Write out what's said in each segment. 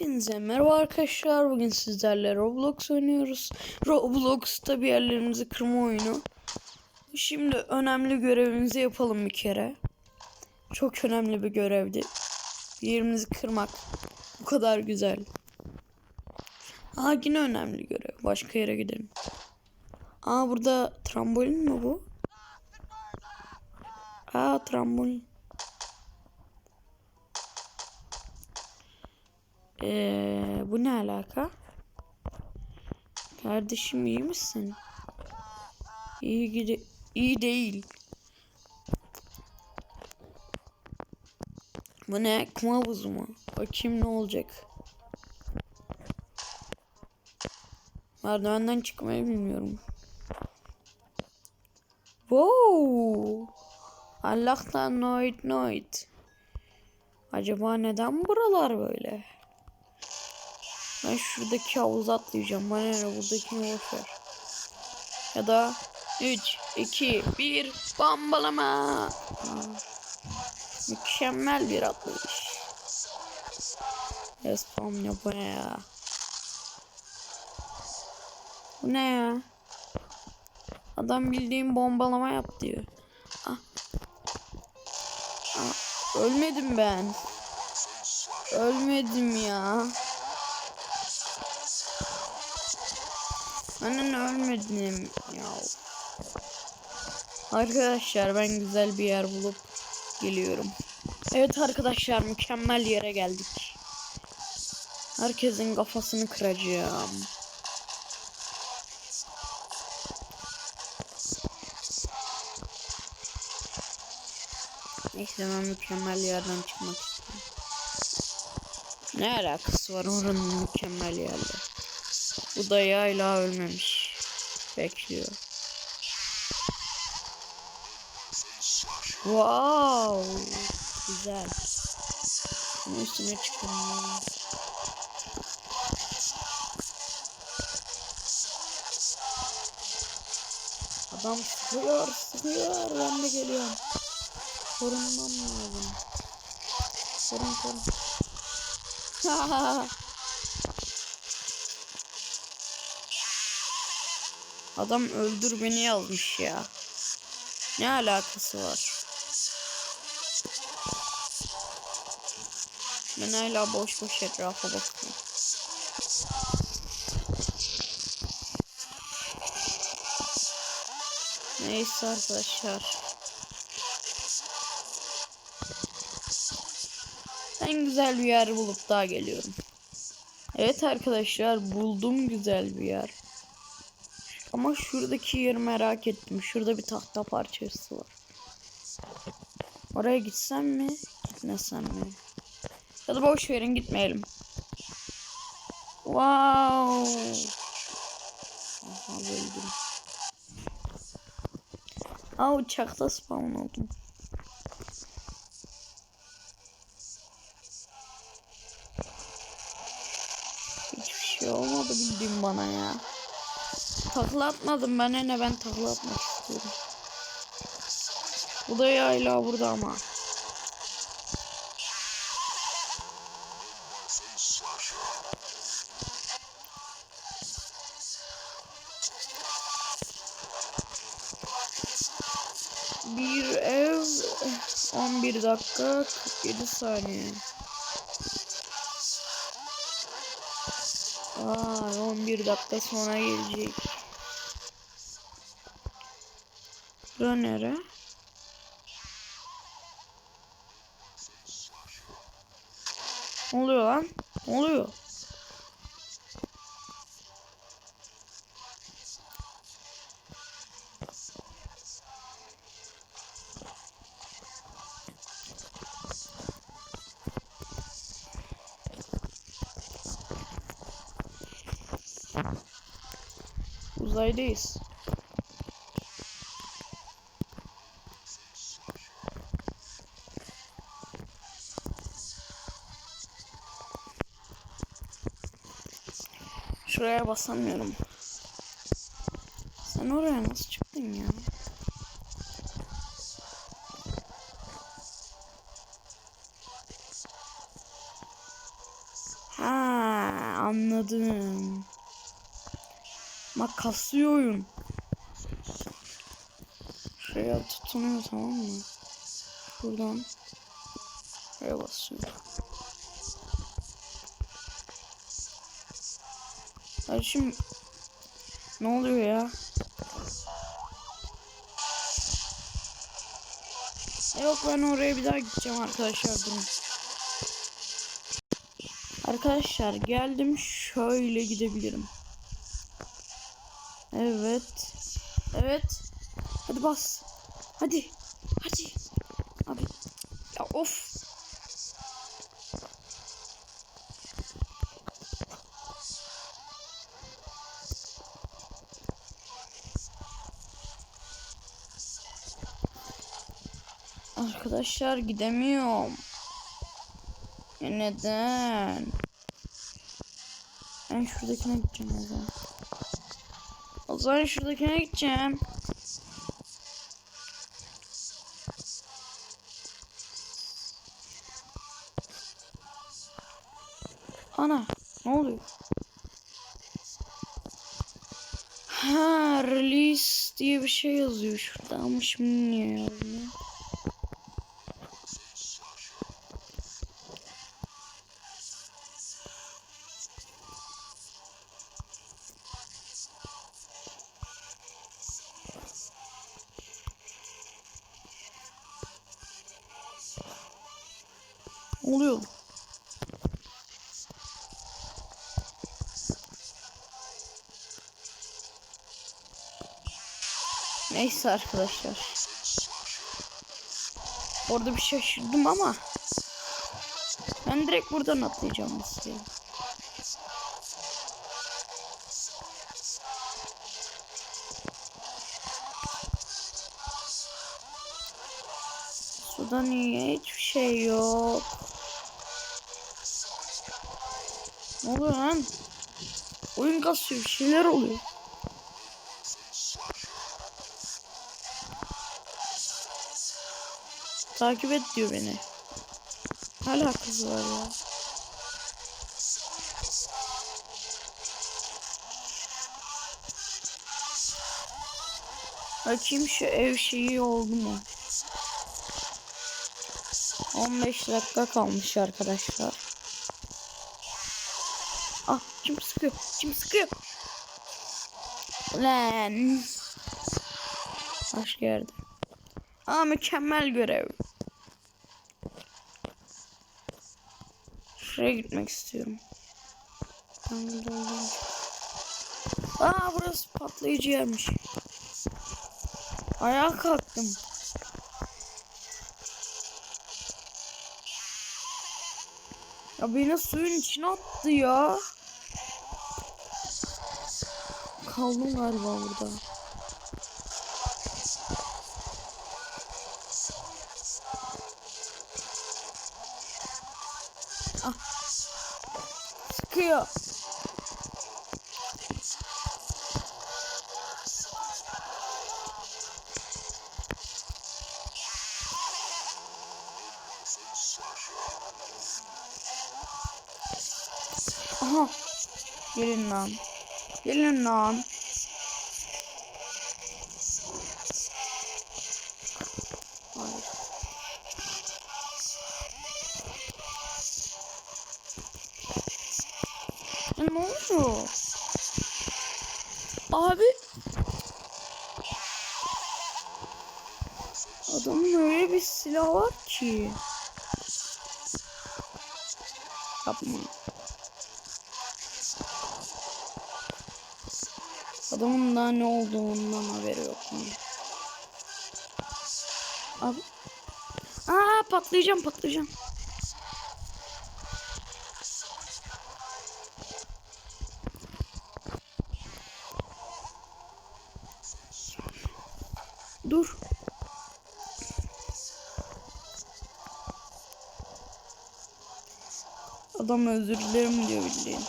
Hepinize merhaba arkadaşlar. Bugün sizlerle Roblox oynuyoruz. Roblox'ta bir yerlerimizi kırma oyunu. Şimdi önemli görevimizi yapalım bir kere. Çok önemli bir görevdi. Yerimizi kırmak. Bu kadar güzel. Aa yine önemli görev. Başka yere gidelim. Aa burada trambolin mi bu? Aa trambolin. Ee, bu ne alaka? Kardeşim iyi misin? İyi gidi iyi değil. Bu ne? Kum havuzu mu? Bakayım ne olacak. Merdivenden çıkmayı bilmiyorum. Wow! Allah'tan noit noit. Acaba neden buralar böyle? Ben şuradaki havuza atlayacağım. Bana ne buradakini boş ver. Ya da 3, 2, 1 bombalama. Aa, mükemmel bir atlayış. Respawn ya bu ne ya? Bu ne ya? Adam bildiğim bombalama yap diyor. Ah. Ah, ölmedim ben. Ölmedim ya. Annen ölmedim ya. Arkadaşlar ben güzel bir yer bulup geliyorum. Evet arkadaşlar mükemmel yere geldik. Herkesin kafasını kıracağım. Neyse ben mükemmel yerden çıkmak istiyorum. Ne alakası var oranın mükemmel yerde? Bu da hala ölmemiş. Bekliyor. Wow. Güzel. Bunun üstüne çıkalım. Adam sıkıyor, sıkıyor. Ben de geliyorum. Korunmam lazım. Korun korun. Adam öldür beni yazmış ya. Ne alakası var? Ben hala boş boş etrafa bakıyorum. Neyse arkadaşlar. Ben güzel bir yer bulup daha geliyorum. Evet arkadaşlar buldum güzel bir yer. Ama şuradaki yeri merak ettim. Şurada bir tahta parçası var. Oraya gitsem mi? Gitmesem mi? Ya da boş verin gitmeyelim. Wow. Aha öldüm. Aa uçakta spawn oldum. Hiçbir şey olmadı bildiğim bana ya. Takla atmadım ben ne ben takla atmak istiyorum. Bu da hala burada ama. Bir ev 11 dakika 47 saniye. Aa 11 dakika sonra gelecek. Bura nere? Ne oluyor lan? Oluyor? Uzaydayız. Şuraya basamıyorum. Sen oraya nasıl çıktın ya? Ha anladım. Kasıyor oyun. Şuraya tutunuyor tamam mı? Buradan şuraya basıyor. Kardeşim ne oluyor ya? Yok ben oraya bir daha gideceğim arkadaşlar durun. Arkadaşlar geldim şöyle gidebilirim. Evet. Evet. Hadi bas. Hadi. Arkadaşlar gidemiyorum. Ya neden? Ben şuradakine gideceğim o zaman. O zaman şuradakine gideceğim. Ana ne oluyor? Ha release diye bir şey yazıyor şurada ama şimdi niye yazmıyor? Oluyor? Neyse arkadaşlar. Orada bir şaşırdım ama ben direkt buradan atlayacağım aslında. Suda niye hiçbir şey yok? Ne oluyor lan? Oyun kasıyor bir şeyler oluyor. Takip et diyor beni. Ne alakası var ya? Bakayım şu ev şeyi oldu mu? 15 dakika kalmış arkadaşlar. Ah kim sıkıyor? Kim sıkıyor? Lan. Başka yerde. Aa mükemmel görev. Şuraya gitmek istiyorum. Ben. Aa burası patlayıcı yermiş. Ayağa kalktım. Ya beni suyun içine attı ya. Kaldım galiba burada. Ah. Sıkıyor. Aha. Gelin lan. Gelin lan. Ne oluyor? Abi. Adamın öyle bir silah var ki. Yapma. Adamın daha ne olduğundan haberi yok. Abi. Aa patlayacağım patlayacağım. Dur. Adam özür dilerim diyor bildiğin.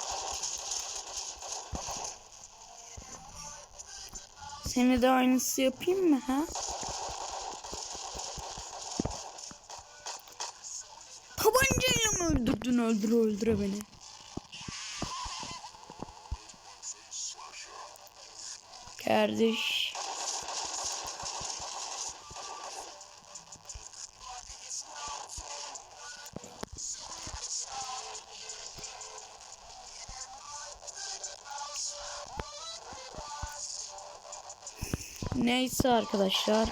Seni de aynısı yapayım mı ha? Tabancayla mı öldürdün öldür öldüre beni? Kardeş Neyse arkadaşlar.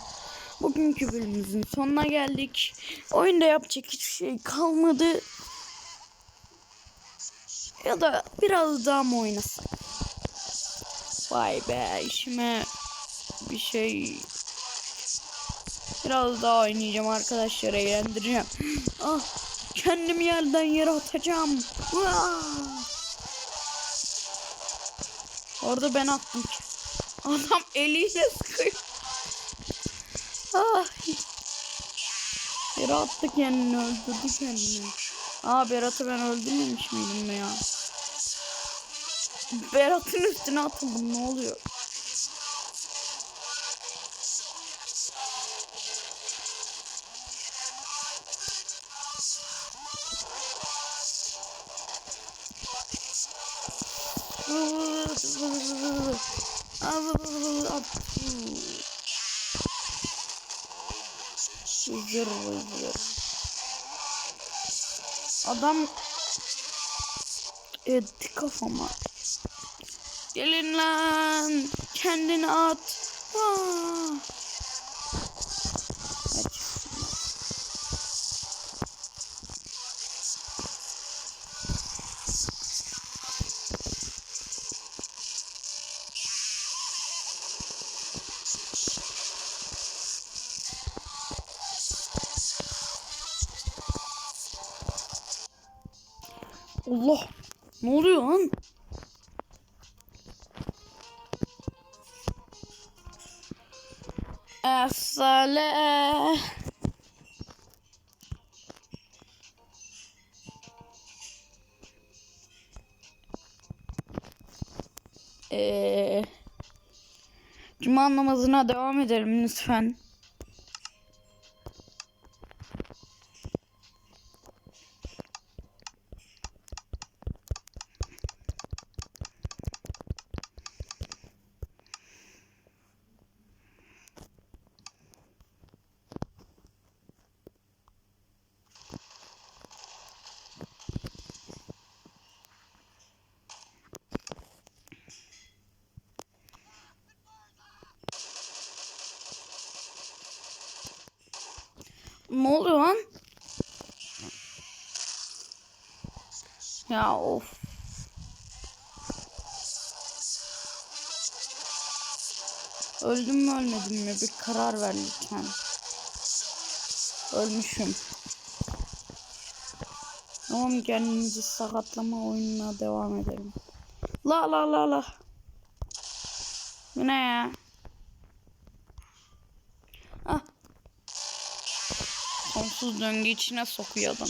Bugünkü bölümümüzün sonuna geldik. Oyunda yapacak hiçbir şey kalmadı. Ya da biraz daha mı oynasak? Vay be işime bir şey biraz daha oynayacağım arkadaşlar eğlendireceğim. Ah kendimi yerden yere atacağım. Orada ben attım ki. Adam eliyle sıkıyor. Ah. Berat attı kendini öldürdü kendini. Aa Berat'ı ben öldürmemiş miydim ya? Berat'ın üstüne atıldım ne oluyor? Vızır. Adam etti kafama. Gelin lan. Kendini at. Aa. Allah. Ne oluyor lan? Efsane. Ee, Cuma namazına devam edelim lütfen. Ne oluyor lan? Ya of. Öldüm mü ölmedim mi? Bir karar ver lütfen. Ölmüşüm. Tamam kendimizi sakatlama oyununa devam edelim. La la la la. Bu ne ya? Ah. Sonsuz döngü içine sokuyor adam.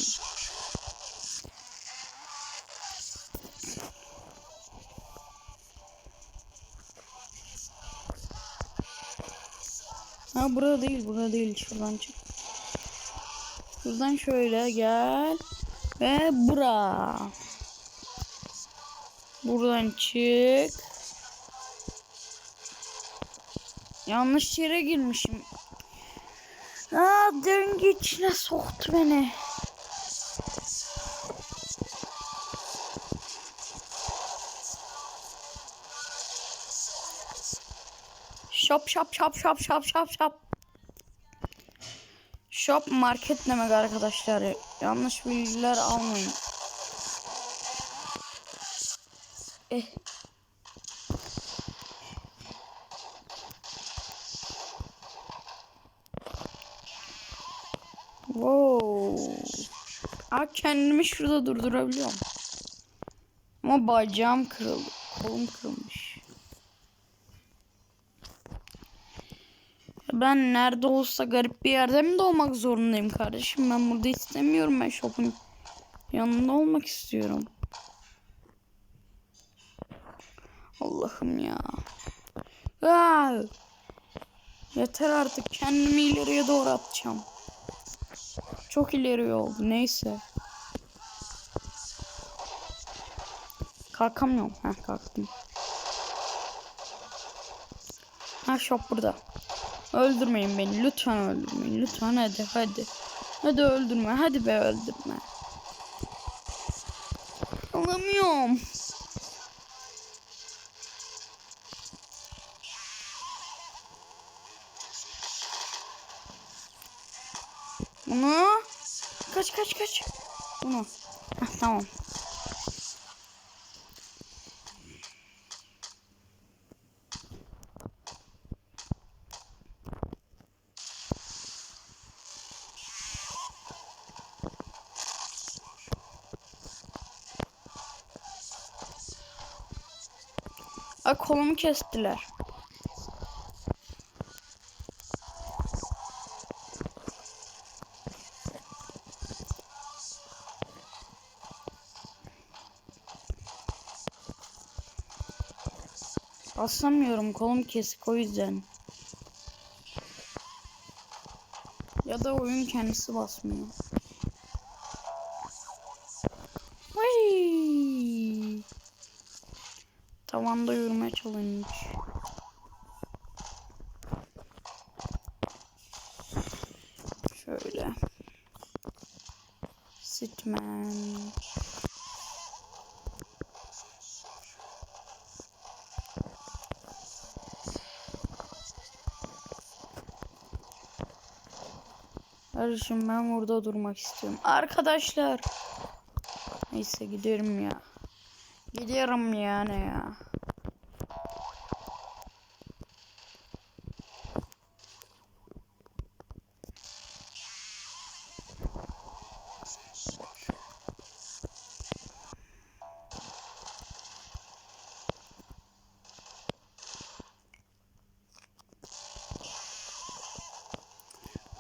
Ha burada değil, burada değil. Şuradan çık. Şuradan şöyle gel. Ve bura. Buradan çık. Yanlış yere girmişim. Aa döngü içine soktu beni. Shop shop shop shop shop shop shop. Shop market demek arkadaşlar. Yanlış bilgiler almayın. Eh. Wow. Aa, kendimi şurada durdurabiliyorum. Ama bacağım kırıldı. Kolum kırılmış. Ben nerede olsa garip bir yerde mi doğmak zorundayım kardeşim? Ben burada istemiyorum. Ben shop'un yanında olmak istiyorum. Allah'ım ya. Aa! Yeter artık. Kendimi ileriye doğru atacağım. Çok ileri oldu. Neyse. Kalkamıyorum. Heh kalktım. Ha shop burada. Öldürmeyin beni. Lütfen öldürmeyin. Lütfen hadi hadi. Hadi öldürme. Hadi be öldürme. Alamıyorum. Bunu kaç kaç kaç. Bunu. Heh, tamam. Kolumu kestiler. Basamıyorum kolum kesik o yüzden. Ya da oyun kendisi basmıyor. Vay. Tavanda yürüme challenge. Şöyle. Sitman. Kardeşim ben burada durmak istiyorum. Arkadaşlar. Neyse gidiyorum ya. Gidiyorum yani ya.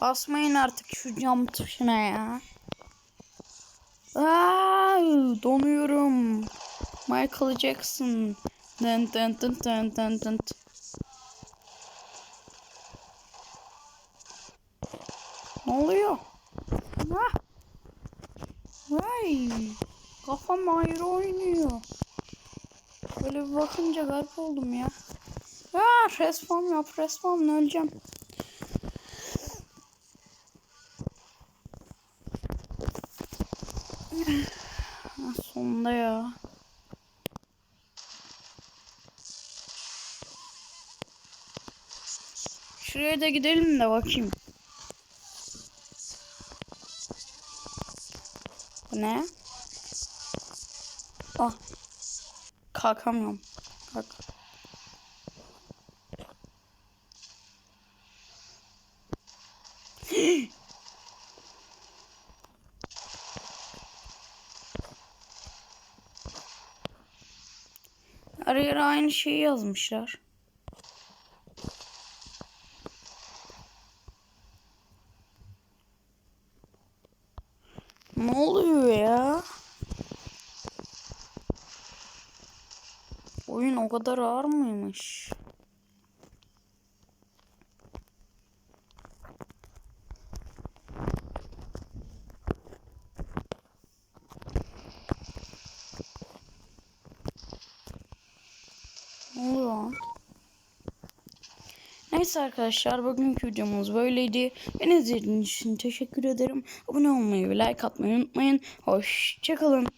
Basmayın artık şu cam tuşuna ya. Aa, donuyorum. Michael Jackson. Dın dın dın dın dın dın. Ne oluyor? Ah. Vay. Kafam ayrı oynuyor. Böyle bakınca garip oldum ya. Ah, respawn yap, respawn öleceğim. Ah, Sonunda ya. Şuraya da gidelim de bakayım. Bu ne? Ah. Kalkamıyorum. Kalk. Yere aynı şeyi yazmışlar. Ne oluyor ya? Oyun o kadar ağır mıymış? Ne oluyor lan? Neyse arkadaşlar bugünkü videomuz böyleydi. Beni izlediğiniz için teşekkür ederim. Abone olmayı ve like atmayı unutmayın. Hoşçakalın.